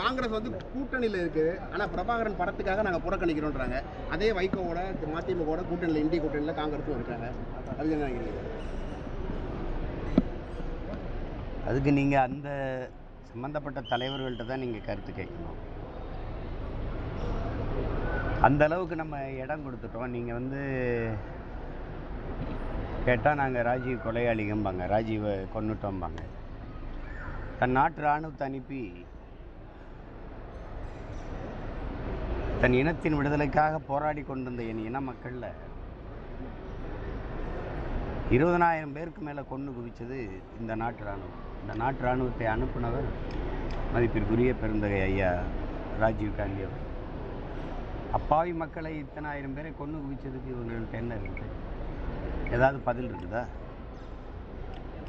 காங்கிரஸ் வந்து கூட்டணியில் இருக்குது. ஆனால் பிரபாகரன் படத்துக்காக நாங்கள் புறக்கணிக்கிறோன்றாங்க. அதே வைகோவோட மதிமுகவோட கூட்டணியில் இந்திய கூட்டணியில் காங்கிரஸும் இருக்காங்க. அது என்ன அதுக்கு நீங்கள் அந்த சம்மந்தப்பட்ட தலைவர்கள்ட்ட தான் நீங்கள் கருத்து கேட்கணும். அந்த அளவுக்கு நம்ம இடம் கொடுத்துட்டோம். நீங்கள் வந்து கேட்டால் நாங்கள் ராஜீவ் கொலையாளிகம்பாங்க. ராஜீவை கொண்டுட்டோம்பாங்க தன் நாட்டு இராணுவத்தை அனுப்பி தன் இனத்தின் விடுதலைக்காக போராடி கொண்டிருந்த என் இன மக்களில் இருபதனாயிரம் பேருக்கு மேலே கொண்டு குவிச்சது இந்த நாட்டு இராணுவம். இந்த நாட்டு இராணுவத்தை அனுப்புனவர் மதிப்பிற்குரிய பெருந்தகை ஐயா ராஜீவ் காந்தி அவர் அப்பாவி மக்களை இத்தனாயிரம் பேரை கொண்டு குவிச்சதுக்கு இவங்கள்ட்ட என்ன இருக்குது ஏதாவது பதில் இருக்குதா?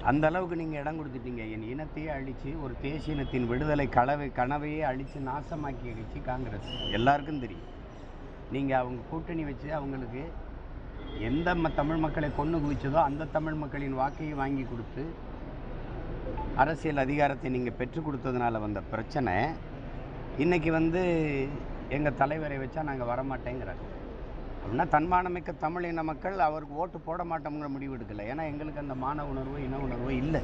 அந்த அளவுக்கு நீங்கள் இடம் கொடுத்துட்டீங்க. என் இனத்தையே அழித்து ஒரு தேசிய இனத்தின் விடுதலை கனவை கனவையே அழித்து நாசமாக்கிய கட்சி காங்கிரஸ். எல்லாருக்கும் தெரியும். நீங்கள் அவங்க கூட்டணி வச்சு அவங்களுக்கு எந்த ம தமிழ் மக்களை கொண்டு குவிச்சதோ அந்த தமிழ் மக்களின் வாக்கையை வாங்கி கொடுத்து அரசியல் அதிகாரத்தை நீங்கள் பெற்றுக் கொடுத்ததுனால வந்த பிரச்சனை இன்றைக்கி வந்து எங்கள் தலைவரை வச்சா நாங்கள் வரமாட்டேங்கிறாங்க அப்படின்னா தன்மானமிக்க தமிழ் இன மக்கள் அவருக்கு ஓட்டு போட மாட்டோம்ங்கிற முடிவு எடுக்கலை. ஏன்னா எங்களுக்கு அந்த மான உணர்வு இன உணர்வு இல்லை.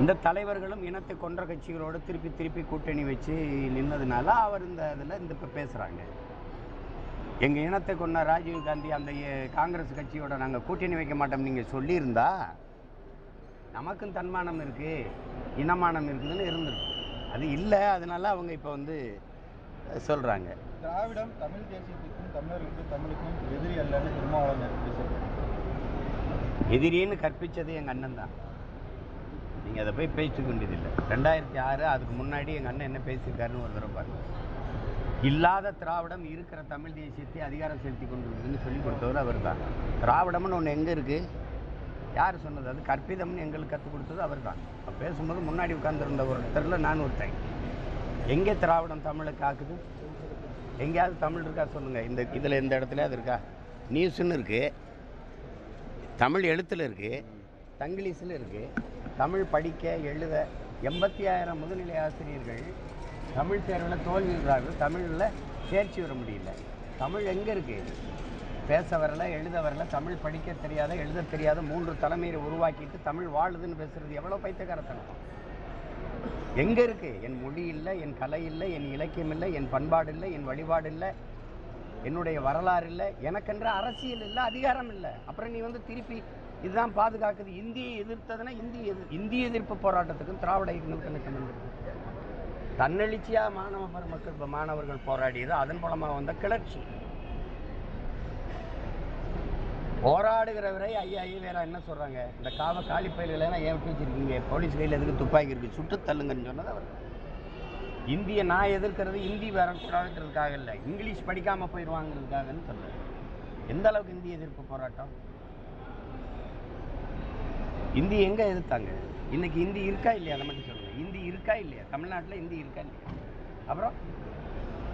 இந்த தலைவர்களும் இனத்தை கொன்ற கட்சிகளோடு திருப்பி திருப்பி கூட்டணி வச்சு நின்னதுனால அவர் இந்த இதில் இந்த இப்போ பேசுகிறாங்க எங்கள் இனத்தை கொண்ட ராஜீவ் காந்தி அந்த காங்கிரஸ் கட்சியோட நாங்கள் கூட்டணி வைக்க மாட்டோம் நீங்கள் சொல்லியிருந்தா நமக்கும் தன்மானம் இருக்குது இனமானம் இருக்குதுன்னு இருந்திருக்கும். அது இல்லை அதனால அவங்க இப்போ வந்து சொல்கிறாங்க திராவிடம் தமிழ் தேசியத்துக்கும் தமிழர்களுக்கும் தமிழுக்கும் எதிரி அல்லன்னு திருமாவளவன் எதிரின்னு கற்பித்தது எங்கள் அண்ணன் தான். நீங்கள் அதை போய் பேசிக்க வேண்டியதில்லை. ரெண்டாயிரத்தி ஆறு அதுக்கு முன்னாடி எங்கள் அண்ணன் என்ன பேசியிருக்காருன்னு ஒரு தடவை பாருங்க. இல்லாத திராவிடம் இருக்கிற தமிழ் தேசியத்தை அதிகாரம் செலுத்தி கொண்டு இருக்குதுன்னு சொல்லி கொடுத்தவர் அவர் தான் திராவிடம்னு ஒன்று எங்கே இருக்குது யார் சொன்னது? அது கற்பிதம்னு எங்களுக்கு கற்றுக் கொடுத்தது அவர் தான் பேசும்போது முன்னாடி உட்கார்ந்திருந்த ஒருத்தரில் நான் ஒருத்தன். எங்கே திராவிடம் தமிழை காக்குது எங்கேயாவது தமிழ் இருக்கா சொல்லுங்கள் இந்த இதில் இந்த இடத்துல அது இருக்கா? நியூஸுன்னு இருக்குது தமிழ் எழுத்தில் இருக்குது தங்கிலீஷில் இருக்குது தமிழ் படிக்க எழுத எண்பத்தி ஆயிரம் முதுநிலை ஆசிரியர்கள் தமிழ் தேர்வில் தோல்விடுறார்கள் தமிழில் தேர்ச்சி வர முடியல. தமிழ் எங்கே இருக்குது பேச வரல எழுத வரல தமிழ் படிக்க தெரியாத எழுத தெரியாத மூன்று தலைமையை உருவாக்கிட்டு தமிழ் வாழுதுன்னு பேசுகிறது எவ்வளோ பைத்தியகாரத்தனம் எங்கே இருக்கு? என் மொழி இல்லை என் கலை இல்லை என் இலக்கியம் இல்லை என் பண்பாடு இல்லை என் வழிபாடு இல்லை என்னுடைய வரலாறு இல்லை எனக்கென்ற அரசியல் இல்லை அதிகாரம் இல்லை. அப்புறம் நீ வந்து திருப்பி இதுதான் பாதுகாக்குது. இந்தியை எதிர்த்ததுன்னா இந்திய எதிர் இந்திய எதிர்ப்பு போராட்டத்துக்கும் திராவிட இயக்கங்களுக்கு சம்பந்தம் தன்னெழுச்சியாக மாணவ மக்கள் மாணவர்கள் போராடியது அதன் மூலமாக வந்த கிளர்ச்சி. போராடுகிறவரை ஐயா ஐயா வேற என்ன சொல்றாங்க? இந்த காவ காலி பயில்களெல்லாம் ஏன் விட்டு வச்சிருக்கீங்க போலீஸ் கையில் எதுக்கு துப்பாக்கி இருக்கு? சுட்டு தள்ளுங்கன்னு சொன்னது அவர். இந்திய நான் எதிர்க்கிறது இந்தி வரக்கூடாதுன்றதுக்காக இல்லை இங்கிலீஷ் படிக்காம போயிடுவாங்கிறதுக்காகன்னு சொல்கிறேன் எந்த அளவுக்கு இந்திய எதிர்ப்பு போராட்டம்? இந்தி எங்க எதிர்த்தாங்க? இன்னைக்கு இந்தி இருக்கா இல்லையா? அதை மட்டும் சொல்லுங்கள் இந்தி இருக்கா இல்லையா? தமிழ்நாட்டில் இந்தி இருக்கா இல்லையா? அப்புறம்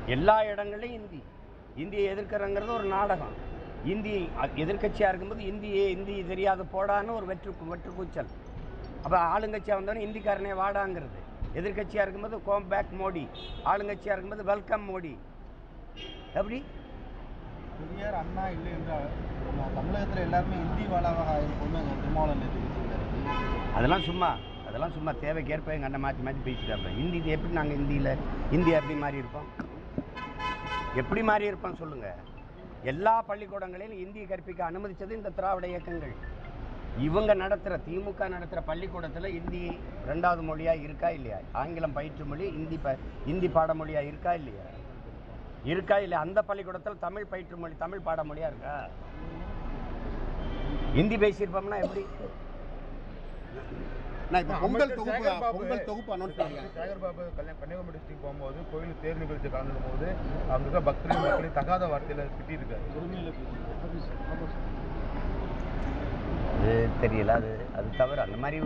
எல்லா இடங்கள்லையும் இந்தி. இந்தியை எதிர்க்கிறங்கிறது ஒரு நாடகம். இந்தி எதிர்க்கட்சியா இருக்கும்போது இந்தியே இந்தி தெரியாத போடான்னு ஒரு வெற்று வெற்று கூச்சல். அப்போ ஆளுங்கட்சியாக வந்தோடனே இந்திக்காரனே வாடாங்கிறது. எதிர்க்கட்சியாக இருக்கும்போது கோம் பேக் மோடி. ஆளுங்கட்சியாக இருக்கும்போது வெல்கம் மோடி. எப்படி? பெரியார் அண்ணா இல்லை என்றால் தமிழகத்தில் எல்லாருமே இந்தி வாழாவாக இருக்கும்னு திருமாவளவன் அதெல்லாம் சும்மா அதெல்லாம் சும்மா தேவைக்கேற்ப எங்கள் அண்ணன் மாற்றி மாற்றி பேசிட்டாங்க ஹிந்தி இது எப்படி நாங்கள் ஹிந்தியில் ஹிந்தி எப்படி மாறி இருப்போம்? எப்படி மாறி இருப்போம் சொல்லுங்கள் எல்லா பள்ளிக்கூடங்களிலும் இந்தியை கற்பிக்க அனுமதிச்சது இந்த திராவிட இயக்கங்கள். இவங்க நடத்துகிற திமுக நடத்துகிற பள்ளிக்கூடத்தில் இந்தி ரெண்டாவது மொழியாக இருக்கா இல்லையா? ஆங்கிலம் பயிற்று மொழி இந்தி ப இந்தி பாடமொழியாக இருக்கா இல்லையா? இருக்கா இல்லையா? அந்த பள்ளிக்கூடத்தில் தமிழ் பயிற்று மொழி தமிழ் பாடமொழியாக இருக்கா? இந்தி பேசியிருப்போம்னா எப்படி? நான் இப்போ பொங்கல் தொகுப்பு. பொங்கல் தொகுப்பு அனௌன்ஸ் பண்ணிருக்காங்க. சேகர் பாபு கல்யாண் கன்னியாகுமரி டிஸ்ட்ரிக்ட் போகும்போது கோயில் தேர் நிகழ்ச்சி கலந்துக்கும் போது அங்க இருக்க பக்தர்கள் மக்களை தகாத வார்த்தையில திட்டிருக்காரு அது தெரியல அது அது தவிர அந்த மாதிரி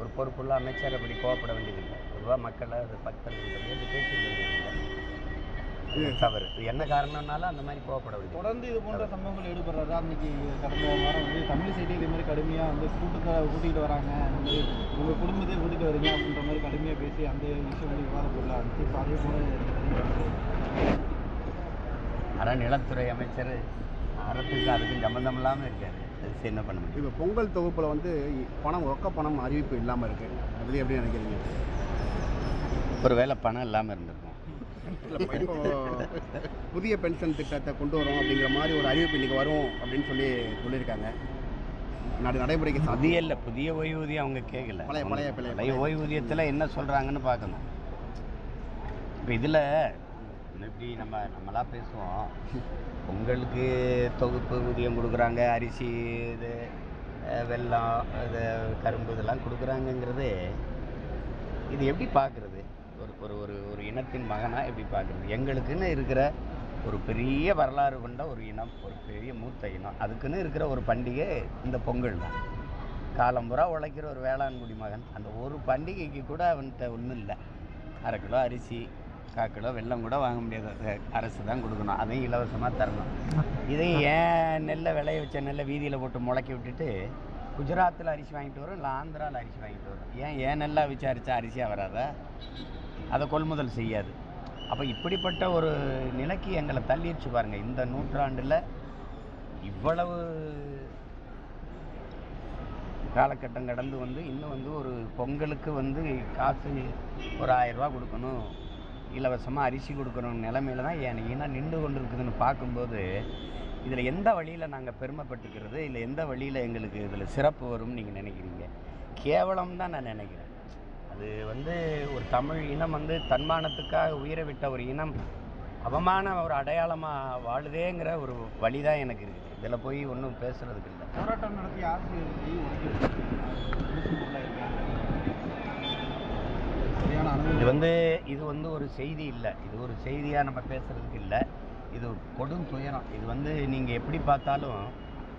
ஒரு பொறுப்புள்ள அமைச்சர் அப்படி கோவப்பட வேண்டியதில்லை. பொதுவாக மக்களை அது பக்தர்கள் தவறு. என்ன காரணம்னாலும் அந்த மாதிரி கோவப்பட தொடர்ந்து இது போன்ற சம்பவங்கள் ஈடுபடுறாரு அன்னைக்கு கடந்த வாரம் வந்து தமிழ் சைடு இதே மாதிரி கடுமையாக வந்து கூட்டத்தை கூட்டிகிட்டு வராங்க. அந்த மாதிரி உங்கள் குடும்பத்தை கூட்டிகிட்டு வரீங்க அப்படின்ற மாதிரி கடுமையாக பேசி அந்த விஷயம் வந்து விவாத பொருளாக இருந்துச்சு இப்போ அதே போல் அறநிலத்துறை அமைச்சர் அறத்துக்கு அதுக்கும் சம்மந்தம் இல்லாமல் இருக்காரு. அது என்ன பண்ண முடியும்? இப்போ பொங்கல் தொகுப்பில் வந்து பணம் ரொக்க பணம் அறிவிப்பு இல்லாமல் இருக்குது அது எப்படி நினைக்கிறீங்க? ஒரு வேளை பணம் இல்லாமல் இருந்திருக்கும். இப்போ புதிய பென்ஷன் திட்டத்தை கொண்டு வரோம் அப்படிங்கிற மாதிரி ஒரு அறிவிப்பு இன்னைக்கு வரும் அப்படின்னு சொல்லி சொல்லியிருக்காங்க. நடு நடைமுறைக்கு புதிய இல்லை புதிய ஓய்வூதியம் அவங்க கேட்கல பழைய- பழைய ஓய்வூதியத்தில் என்ன சொல்கிறாங்கன்னு பார்க்கணும். இப்போ இதில் இப்படி நம்ம நம்மளா பேசுவோம். பொங்கலுக்கு தொகுப்பு ஊதியம் கொடுக்குறாங்க அரிசி இது வெல்லம் இது கரும்பு இதெல்லாம் கொடுக்குறாங்கங்கிறது இது எப்படி பார்க்குறது? ஒரு ஒரு ஒரு இனத்தின் மகனாக எப்படி பார்க்குறது? எங்களுக்குன்னு இருக்கிற ஒரு பெரிய வரலாறு கொண்ட ஒரு இனம் ஒரு பெரிய மூத்த இனம். அதுக்குன்னு இருக்கிற ஒரு பண்டிகை இந்த பொங்கல் தான். காலம்புறா உழைக்கிற ஒரு வேளாண்குடி மகன். அந்த ஒரு பண்டிகைக்கு கூட அவன்கிட்ட ஒன்றும் இல்லை. அரை கிலோ அரிசி கால் கிலோ வெல்லம் கூட வாங்க முடியாது. அரசு தான் கொடுக்கணும். அதையும் இலவசமாக தரணும். இதையும் ஏன் நெல்லை விளைய வச்ச நெல்லை வீதியில் போட்டு முளைக்க விட்டுட்டு குஜராத்தில் அரிசி வாங்கிட்டு வரும் இல்லை ஆந்திராவில் அரிசி வாங்கிட்டு வரும்? ஏன் ஏன் நெல்லா விசாரித்தா அரிசியாக வராதா? அதை கொள்முதல் செய்யாது. அப்போ இப்படிப்பட்ட ஒரு நிலைக்கு எங்களை தள்ளிடுச்சு பாருங்கள் இந்த நூற்றாண்டில் இவ்வளவு காலகட்டம் கடந்து வந்து இன்னும் வந்து ஒரு பொங்கலுக்கு வந்து காசு ஒரு ஆயரூபா கொடுக்கணும். இலவசமாக அரிசி கொடுக்கணும் நிலமையில தான் என் இனம் நின்று கொண்டு இருக்குதுன்னு பார்க்கும்போது இதில் எந்த வழியில் நாங்கள் பெருமைப்பட்டுக்கிறது? இல்லை எந்த வழியில் எங்களுக்கு இதில் சிறப்பு வரும்னு நீங்கள் நினைக்கிறீங்க? கேவலம் தான் நான் நினைக்கிறேன். அது வந்து ஒரு தமிழ் இனம் வந்து தன்மானத்துக்காக உயிரை விட்ட ஒரு இனம் அவமான ஒரு அடையாளமாக வாழுதேங்கிற ஒரு வழி தான் எனக்கு இருக்குது. இதில் போய் ஒன்றும் பேசுகிறதுக்கு இல்லை. போராட்டம் நடத்திய சரியான இது வந்து இது வந்து ஒரு செய்தி இல்லை. இது ஒரு செய்தியாக நம்ம பேசுறதுக்கு இல்லை. இது கொடும் துயரம். இது வந்து நீங்கள் எப்படி பார்த்தாலும்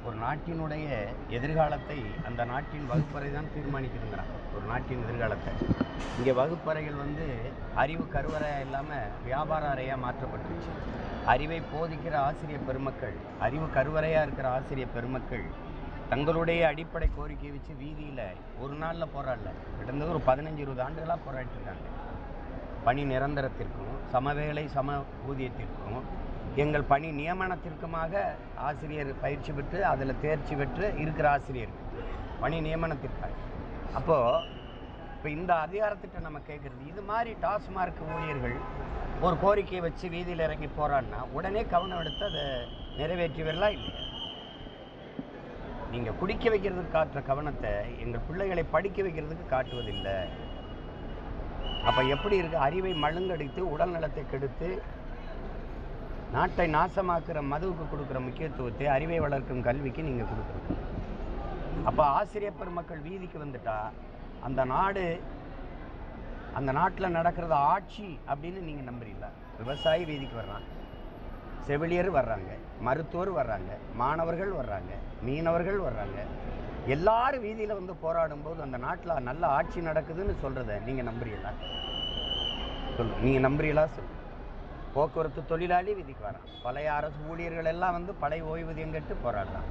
ஒரு நாட்டினுடைய எதிர்காலத்தை அந்த நாட்டின் வகுப்பறை தான் தீர்மானிக்குதுங்கிறான் ஒரு நாட்டின் எதிர்காலத்தை. இங்கே வகுப்பறைகள் வந்து அறிவு கருவறையாக இல்லாமல் வியாபார அறையாக மாற்றப்பட்டுருச்சு. அறிவை போதிக்கிற ஆசிரியர் பெருமக்கள் அறிவு கருவறையாக இருக்கிற ஆசிரியர் பெருமக்கள் தங்களுடைய அடிப்படை கோரிக்கையை வச்சு வீதியில் ஒரு நாளில் போராடல. கிட்டத்தட்ட ஒரு பதினஞ்சு இருபது ஆண்டுகளாக போராடிட்டு இருக்காங்க. பணி நிரந்தரத்திற்கும் சமவேளை சம ஊதியத்திற்கும் எங்கள் பணி நியமனத்திற்குமாக ஆசிரியர் பயிற்சி பெற்று அதில் தேர்ச்சி பெற்று இருக்கிற ஆசிரியர். பணி நியமனத்திற்காக. அப்போது இப்போ இந்த அதிகாரத்திட்ட நம்ம கேட்குறது இது மாதிரி டாஸ்மார்க் ஊழியர்கள் ஒரு கோரிக்கையை வச்சு வீதியில் இறங்கி போகிறான்னா உடனே கவனம் எடுத்து அதை நிறைவேற்றுவீர்களா இல்லையா? நீங்கள் குடிக்க வைக்கிறதுக்கு காட்டுற கவனத்தை எங்கள் பிள்ளைகளை படிக்க வைக்கிறதுக்கு காட்டுவதில்லை. அப்போ எப்படி இருக்குது அறிவை மழுங்கடித்து உடல் நலத்தை கெடுத்து நாட்டை நாசமாக்குற மதுவுக்கு கொடுக்குற முக்கியத்துவத்தை அறிவை வளர்க்கும் கல்விக்கு நீங்கள் கொடுக்குறீங்க அப்போ ஆசிரியர் பெருமக்கள் வீதிக்கு வந்துட்டா அந்த நாடு அந்த நாட்டில் நடக்கிறது ஆட்சி அப்படின்னு நீங்கள் நம்புறீங்களா? விவசாயி வீதிக்கு வர்றான் செவிலியர் வர்றாங்க மருத்துவர் வர்றாங்க மாணவர்கள் வர்றாங்க மீனவர்கள் வர்றாங்க. எல்லாரும் வீதியில் வந்து போராடும்போது அந்த நாட்டில் நல்ல ஆட்சி நடக்குதுன்னு சொல்கிறத நீங்கள் நம்புறீங்களா? சொல்லு நீங்கள் நம்புறீங்களா? சொல்லு போக்குவரத்து தொழிலாளி விதிக்கு வரான். பழைய அரசு ஊழியர்கள் எல்லாம் வந்து பழைய ஓய்வூதியம் கட்டு போராடுறான்.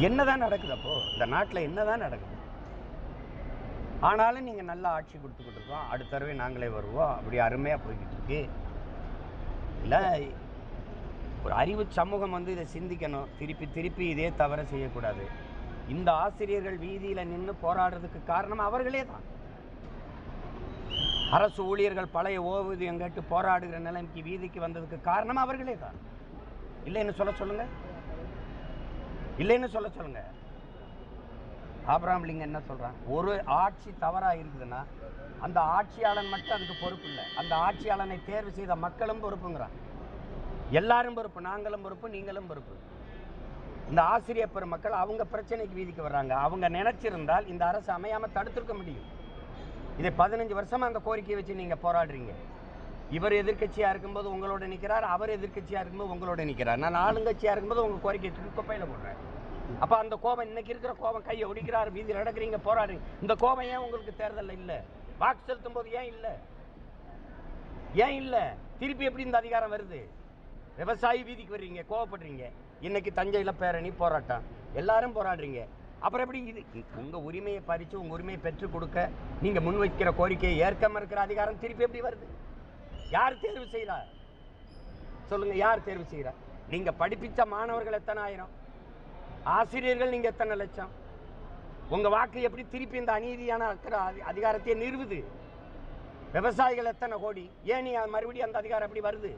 என்னதான் நடக்குது அப்போ? இந்த நாட்டில் என்னதான் நடக்குது? ஆனாலும் நீங்கள் நல்லா ஆட்சி கொடுத்துக்கிட்டு இருக்கோம். அடுத்த தடவை நாங்களே வருவோம். அப்படி அருமையாக போய்கிட்டு இருக்கு. இல்லை ஒரு அறிவு சமூகம் வந்து இதை சிந்திக்கணும். திருப்பி திருப்பி இதே தவற செய்யக்கூடாது. இந்த ஆசிரியர்கள் வீதியில் நின்று போராடுறதுக்கு காரணம் அவர்களே தான். அரசு ஊழியர்கள் பழைய ஓய்வூதியம் கேட்டு போராடுகிற நிலைமைக்கு வீதிக்கு வந்ததுக்கு காரணம் அவர்களே தான். இல்லைன்னு சொல்ல சொல்லுங்க. இல்லைன்னு சொல்ல சொல்லுங்க. ஆபராம் லிங்கம் என்ன சொல்றான்? ஒரு ஆட்சி தவறாக இருக்குதுன்னா அந்த ஆட்சியாளன் மட்டும் அதுக்கு பொறுப்பு இல்லை. அந்த ஆட்சியாளனை தேர்வு செய்த மக்களும் பொறுப்புங்கிறான். எல்லாரும் பொறுப்பு நாங்களும் பொறுப்பு நீங்களும் பொறுப்பு. இந்த ஆசிரியர் பெருமக்கள் அவங்க பிரச்சனைக்கு வீதிக்கு வர்றாங்க. அவங்க நினைச்சிருந்தால் இந்த அரசு அமையாமல் தடுத்திருக்க முடியும். இதை பதினஞ்சு வருஷமா அந்த கோரிக்கையை வச்சு நீங்க போராடுறீங்க. இவர் எதிர்கட்சியா இருக்கும்போது உங்களோட நிற்கிறார் அவர் எதிர்க்கட்சியா இருக்கும்போது உங்களோட நிற்கிறார் நான் ஆளுங்கட்சியா இருக்கும்போது உங்க கோரிக்கை தூக்கி குப்பையில போடுறேன். அப்ப அந்த கோபம் இன்னைக்கு இருக்கிற கோபம் கையை ஒடிக்கிறார் வீதியில் நடக்கிறீங்க போராடுறீங்க. இந்த கோபம் ஏன் உங்களுக்கு தேர்தல்ல இல்லை? வாக்கு செலுத்தும் போது ஏன் இல்லை? ஏன் இல்லை? திருப்பி எப்படி இந்த அதிகாரம் வருது? விவசாயி வீதிக்கு வர்றீங்க கோவப்படுறீங்க. இன்னைக்கு தஞ்சையில் பேரணி போராட்டம். எல்லாரும் போராடுறீங்க. அப்புறம் எப்படி இது? உங்க உரிமையை பறித்து உங்க உரிமையை பெற்றுக் கொடுக்க நீங்க முன்வைக்கிற கோரிக்கையை ஏற்க மறுக்கிற அதிகாரம் திருப்பி எப்படி வருது? யார் தேர்வு செய்கிறா சொல்லுங்க யார் தேர்வு செய்கிறா நீங்க படிப்பிச்ச மாணவர்கள் எத்தனை ஆயிரம்? ஆசிரியர்கள் நீங்க எத்தனை லட்சம்? உங்க வாக்கு எப்படி திருப்பி இந்த அநீதியான அக்கறை அதி- அதிகாரத்தை நிறுவுது? விவசாயிகள் எத்தனை கோடி? ஏன் நீ அது மறுபடியும் அந்த அதிகாரம் எப்படி வருது?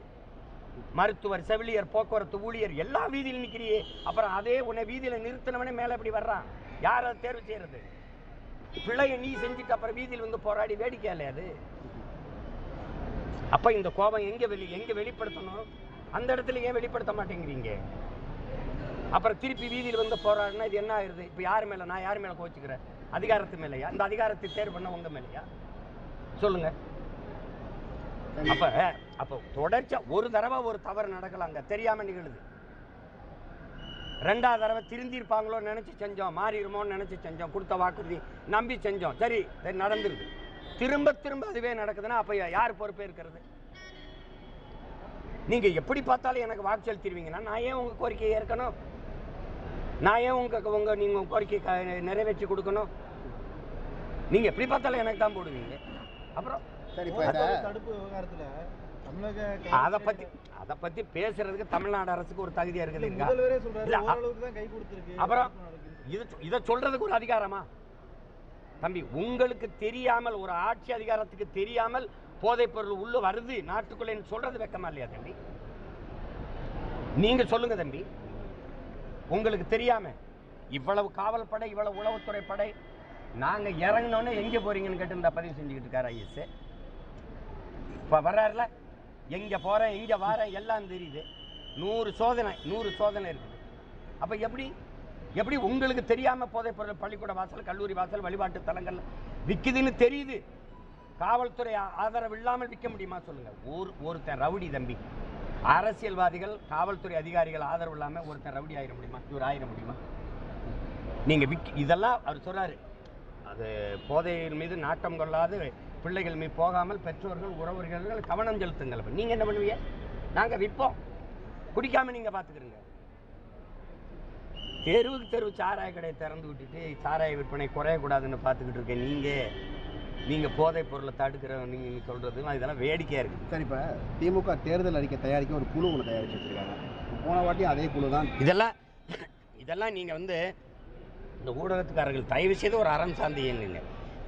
மருத்துவர் செவிலியர் போக்குவரத்து ஊழியர் எல்லா வீதியில் நிற்கிறியே அப்புறம் அதே உன்னை வீதியில நிறுத்தினவனே மேலே இப்படி வர்றான். யார் அதை தேர்வு செய்யறது? பிள்ளையை நீ செஞ்சுட்டு அப்புறம் வீதியில் வந்து போராடி வேடிக்கை இல்லையா அது. அப்ப இந்த கோபம் எங்க வெளி எங்க வெளிப்படுத்தணும்? அந்த இடத்துல ஏன் வெளிப்படுத்த மாட்டேங்கிறீங்க? அப்புறம் திருப்பி வீதியில் வந்து போராடினா இது என்ன ஆயிருது இப்போ யார் மேல நான் யார் மேல கோச்சிக்கிறேன் அதிகாரத்து மேலையா? இந்த அதிகாரத்தை தேர்வு பண்ண உங்க மேலையா? சொல்லுங்க. அப்போ அப்ப தொடர்ச்சியா ஒரு தடவை ஒரு தவறு நடக்கலாங்க. தெரியாம நிகழுது. ரெண்டாவது தடவை திருந்திருப்பாங்களோ நினைச்சு செஞ்சோம். மாறிடுமோன்னு நினைச்சு செஞ்சோம். கொடுத்த வாக்குறுதி நம்பி செஞ்சோம். சரி நடந்துருது. திரும்ப திரும்ப அதுவே நடக்குதுன்னா அப்ப யார் பொறுப்பே இருக்கிறது? நீங்க எப்படி பார்த்தாலும் எனக்கு வாக்கு செலுத்திடுவீங்கன்னா நான் ஏன் உங்க கோரிக்கையை ஏற்கணும்? நான் ஏன் உங்க உங்க நீங்க உங்க கோரிக்கை க- நிறைவேற்றி கொடுக்கணும்? நீங்க எப்படி பார்த்தாலும் எனக்கு தான் போடுவீங்க. அப்புறம் சரி இப்போ தடுப்பு விவகாரத்துல அதை பத்தி அதை பத்தி பேசுறதுக்கு தமிழ்நாடு அரசுக்கு ஒரு தகுதியா இருக்குது அப்புறம். இது இதை சொல்றதுக்கு ஒரு அதிகாரமா? தம்பி உங்களுக்கு தெரியாமல் ஒரு ஆட்சி அதிகாரத்துக்கு தெரியாமல் போதைப் பொருள் உள்ள வருது நாட்டுக்குள்ளேன்னு சொல்றது வெக்கமா இல்லையா தம்பி? நீங்க சொல்லுங்க தம்பி. உங்களுக்கு தெரியாம இவ்வளவு காவல் படை இவ்வளவு உளவுத்துறை படை நாங்க இறங்கினோன்னே எங்க போறீங்கன்னு கேட்டு இந்த பதிவு செஞ்சுக்கிட்டு இருக்காரு ஐஎஸ் இப்ப வர்றாருல? எங்கே போறேன் இங்கே வாரேன் எல்லாம் தெரியுது. நூறு சோதனை நூறு சோதனை இருக்குது. அப்போ எப்படி? எப்படி உங்களுக்கு தெரியாம போதை பொருள் பள்ளிக்கூட வாசல் கல்லூரி வாசல் வழிபாட்டு தலங்கள்ல விக்குதுன்னு தெரியுது? காவல்துறை ஆதரவு இல்லாமல் விற்க முடியுமா சொல்லுங்க. ஒரு ஒருத்தன் ரவுடி தம்பி. அரசியல்வாதிகள் காவல்துறை அதிகாரிகள் ஆதரவு இல்லாமல் ஒருத்தன் ரவுடி ஆயிட முடியுமா? இவர் ஆயிட முடியுமா? நீங்க விக் இதெல்லாம் அவர் சொல்றாரு. அது போதையின் மீது நாட்டம் கொள்ளாது பிள்ளைகள் மீது போகாமல் பெற்றோர்கள் உறவுகள் கவனம் செலுத்துங்கள் அப்ப. நீங்க என்ன பண்ணுவீங்க? நாங்க விற்போம். குடிக்காம நீங்க பாத்துக்கிறீங்க. தெருவுக்கு தெருவு சாராய கடையை திறந்து விட்டுட்டு சாராய விற்பனை குறையக்கூடாதுன்னு பார்த்துக்கிட்டு இருக்கேன் நீங்க. நீங்க போதைப் பொருளை தடுக்கிற நீங்க சொல்றது இதெல்லாம் வேடிக்கையா இருக்குது சரி இப்போ திமுக தேர்தல் அறிக்கை தயாரிக்க ஒரு குழு ஒன்று தயாரிச்சு வச்சிருக்காங்க. போன வாட்டியும் அதே குழு தான். இதெல்லாம் இதெல்லாம் நீங்க வந்து இந்த ஊடகத்துக்காரர்கள் தயவு செய்து ஒரு அறம் சார்ந்து இயங்குங்க.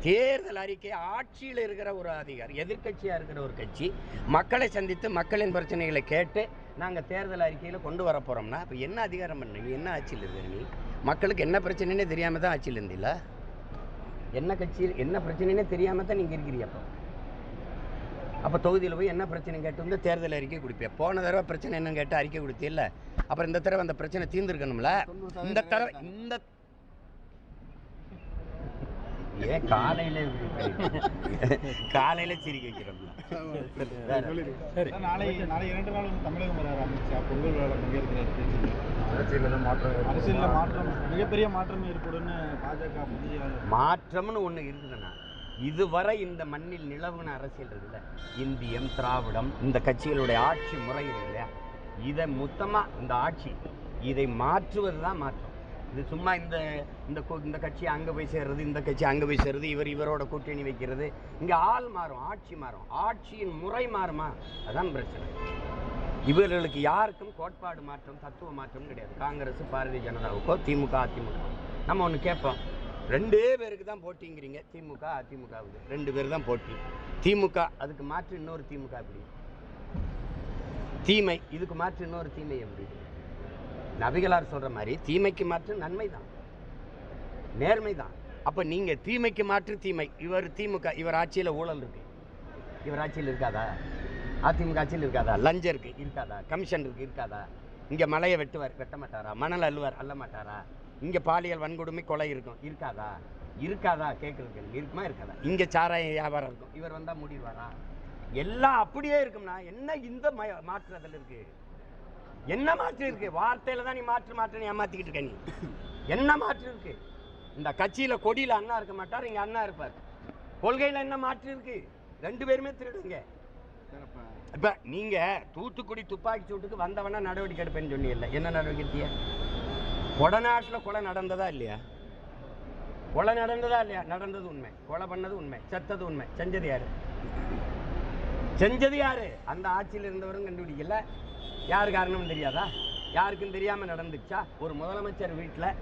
தேர்தல் அறிக்கை ஆட்சியில் இருக்கிற ஒரு அதிகாரி எதிர்க்கட்சியாக இருக்கிற ஒரு கட்சி மக்களை சந்தித்து மக்களின் பிரச்சனைகளை கேட்டு நாங்கள் தேர்தல் அறிக்கையில் கொண்டு வர போகிறோம்னா இப்போ என்ன அதிகாரம் பண்ண நீ என்ன ஆட்சியில் இருக்கிற நீ? மக்களுக்கு என்ன பிரச்சனைனே தெரியாமல் தான் ஆட்சியில் இருந்தீங்களா என்ன கட்சி என்ன பிரச்சனைனே தெரியாமல் தான் நீங்கள் இருக்கிறீங்க அப்போ? அப்போ தொகுதியில் போய் என்ன பிரச்சனை கேட்டு வந்து தேர்தல் அறிக்கை கொடுப்பேன் போன தடவை பிரச்சனை என்னன்னு கேட்டு அறிக்கை கொடுத்தில்ல? அப்புறம் இந்த தடவை அந்த பிரச்சனை தீர்ந்துருக்கணும்ல? இந்த தடவை. இந்த ஏன் காலையில? காலையில சிரிக்க வைக்கிறோம்ல சார், நாளை நாளை இரண்டு நாள் வந்து தமிழகம் வராரு அமித்ஷா பொங்கல் விழாவில் பங்கேற்கிறார் திருச்சியில் அரசியல்ல மாற்றம் மிகப்பெரிய மாற்றம் ஏற்படும்னு பாஜக மாற்றம்னு ஒண்ணு இருக்குதுண்ணா. இதுவரை இந்த மண்ணில் நிலவுன அரசியல் இருக்குல்ல. இந்தியம் திராவிடம் இந்த கட்சிகளுடைய ஆட்சி முறை இருக்கு இல்லையா? இதை மொத்தமா இந்த ஆட்சி இதை மாற்றுவது தான் மாற்றம். இது சும்மா இந்த இந்த இந்த கட்சி அங்கே போய் சேர்றது இந்த கட்சி அங்கே போய் சேர்றது இவர் இவரோட கூட்டணி வைக்கிறது. இங்க ஆள் மாறும் ஆட்சி மாறும். ஆட்சியின் முறை மாறுமா? அதான் பிரச்சனை. இவர்களுக்கு யாருக்கும் கோட்பாடு மாற்றம் தத்துவ மாற்றம் கிடையாது. காங்கிரஸ் பாரதிய ஜனதாவுக்கோ திமுக அதிமுக. நம்ம ஒன்று கேட்போம். ரெண்டே பேருக்கு தான் போட்டிங்கிறீங்க. திமுக அதிமுகவுக்கு ரெண்டு பேர் தான் போட்டி. திமுக அதுக்கு மாற்று இன்னொரு திமுக எப்படி? தீமை இதுக்கு மாற்று இன்னொரு தீமை எப்படி? நபிகளார் சொல்கிற மாதிரி தீமைக்கு மாற்று நன்மை தான். நேர்மை தான். அப்போ நீங்கள் தீமைக்கு மாற்று தீமை. இவர் திமுக இவர் ஆட்சியில் ஊழல் இருக்கு. இவர் ஆட்சியில் இருக்காதா? அதிமுக ஆட்சியில் இருக்காதா? லஞ்சம் இருக்கு இருக்காதா? கமிஷன் இருக்கு இருக்காதா? இங்கே மலையை வெட்டுவார் வெட்ட மாட்டாரா? மணல் அள்ளுவார் அள்ள மாட்டாரா? இங்கே பாலியல் வன்கொடுமை கொலை இருக்கும். இருக்காதா? இருக்காதா? கேட்குறதுக்கு இருக்குமா இருக்காதா? இங்கே சாராய வியாபாரம் இருக்கும். இவர் வந்தால் முடிவாரா எல்லாம் அப்படியே இருக்கும்னா என்ன இந்த மய- மாற்றுறதுல இருக்குது என்ன மாற்று இருக்கு? வார்த்தையில தான் நீ மாற்று மாற்றுன்னு ஏமாத்திக்கிட்டு இருக்க நீ. என்ன மாற்று இருக்கு? இந்த கட்சியில கொடியில அண்ணா இருக்க மாட்டார் இங்க அண்ணா இருப்பார். கொள்கையில என்ன மாற்று இருக்கு? ரெண்டு பேருமே திருடுங்க. இப்ப நீங்க தூத்துக்குடி துப்பாக்கி சூட்டுக்கு வந்தவனா நடவடிக்கை எடுப்பேன்னு சொன்னீங்கல்ல என்ன நடவடிக்கை எடுத்தீங்க? கொடநாட்டில் கொலை நடந்ததா இல்லையா? கொலை நடந்ததா இல்லையா? நடந்தது உண்மை. கொலை பண்ணது உண்மை. செத்தது உண்மை. செஞ்சது யாரு? செஞ்சது யாரு? அந்த ஆட்சியில் இருந்தவரும் கண்டுபிடிக்கல. யார் காரணம் தெரியாதா? யாருக்கும் தெரியாம நடந்துச்சா? ஒரு முதலமைச்சர் வீட்டில்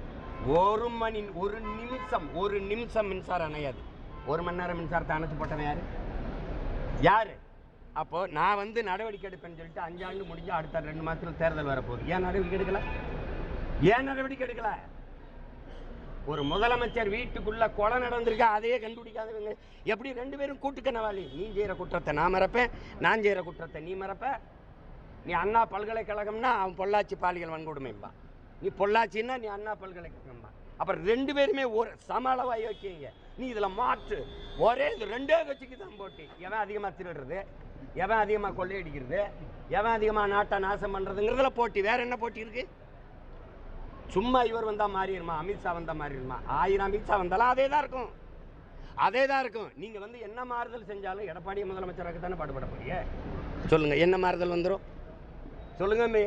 ஒரு மணி ஒரு நிமிஷம் ஒரு நிமிஷம் மின்சாரம் அணையாது. ஒரு மணி நேரம் மின்சாரத்தை அணைச்சு போட்டவன் யாரு? யாரு? அப்போ நான் வந்து நடவடிக்கை எடுப்பேன்னு சொல்லிட்டு அஞ்சாண்டு முடிஞ்சு அடுத்த ரெண்டு மாசத்துல தேர்தல் வரப்போகுது. ஏன் நடவடிக்கை எடுக்கல? ஏன் நடவடிக்கை எடுக்கல? ஒரு முதலமைச்சர் வீட்டுக்குள்ள கொலை நடந்திருக்கா? அதையே கண்டுபிடிக்காதவங்க. எப்படி ரெண்டு பேரும் கூட்டுக்கணவாளி நீ செய்கிற குற்றத்தை நான் மறப்பேன். நான் செய்கிற குற்றத்தை நீ மறப்ப. நீ அண்ணா பல்கலைக்கழகம்னா அவன் பொள்ளாச்சி பாலியல் வன்கொடுமைம்பா நீ பொள்ளாச்சின்னா நீ அண்ணா பல்கலைக்கழகம்பா அப்புறம் ரெண்டு பேருமே ஒரு சம அளவாக யோக்கியங்க நீ இதில் மாற்று. ஒரே இது ரெண்டே கட்சிக்கு தான் போட்டி. எவன் அதிகமாக திருடுறது? எவன் அதிகமாக கொள்ளையடிக்கிறது? எவன் அதிகமாக நாட்டை நாசம் பண்ணுறதுங்கிறதுல போட்டி. வேற என்ன போட்டி இருக்கு? சும்மா இவர் வந்தால் மாறிடுமா? அமித்ஷா வந்தால் மாறிடுமா? ஆயிரம் அமித்ஷா வந்தாலும் அதே தான் இருக்கும். அதே தான் இருக்கும். நீங்கள் வந்து என்ன மாறுதல் செஞ்சாலும் எடப்பாடி முதலமைச்சராக தானே பாடுபட போறீங்க? சொல்லுங்கள் என்ன மாறுதல் வந்துடும் சொல்லுங்க மே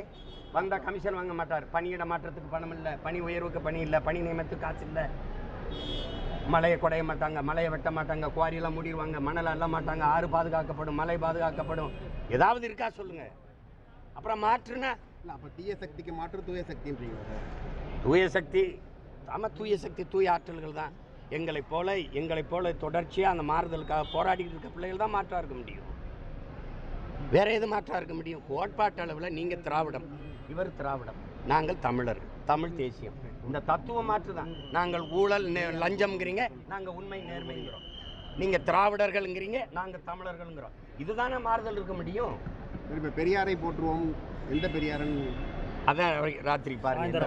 வந்தா கமிஷன் வாங்க மாட்டார். பணியிட மாற்றத்துக்கு பணம் இல்லை பணி உயர்வுக்கு பணி இல்லை பணி நியமனத்துக்கு காசு இல்லை. மலையை குடைய மாட்டாங்க மலையை வெட்ட மாட்டாங்க குவாரியெல்லாம் மூடிடுவாங்க மணல் அள்ள மாட்டாங்க ஆறு பாதுகாக்கப்படும் மலை பாதுகாக்கப்படும். ஏதாவது இருக்கா சொல்லுங்க. அப்புறம் மாற்றுனா? இல்லை அப்போ தீய சக்திக்கு மாற்று தூய சக்தின்றீங்க. தூய சக்தி ஆமாம் தூய சக்தி தூய ஆற்றல்கள் தான். எங்களைப் போல எங்களைப் போல தொடர்ச்சியாக அந்த மாறுதலுக்காக போராடிட்டு இருக்க பிள்ளைகள் தான் மாற்றா இருக்க முடியும். வேற எது மாற்றா இருக்க முடியும்? கோட்பாட்டு அளவில் நீங்கள் திராவிடம். இவர் திராவிடம். நாங்கள் தமிழர் தமிழ் தேசியம். இந்த தத்துவ மாற்று தான். நாங்கள் ஊழல் லஞ்சம்ங்கிறீங்க நாங்கள் உண்மை நேர்மைங்கிறோம். நீங்கள் திராவிடர்கள்ங்கிறீங்க நாங்கள் தமிழர்கள்ங்கிறோம். இதுதானே மாறுதல் இருக்க முடியும்? இப்போ பெரியாரை போற்றுவோம். எந்த பெரியாரன்? அதான் ராத்திரி பாருங்க.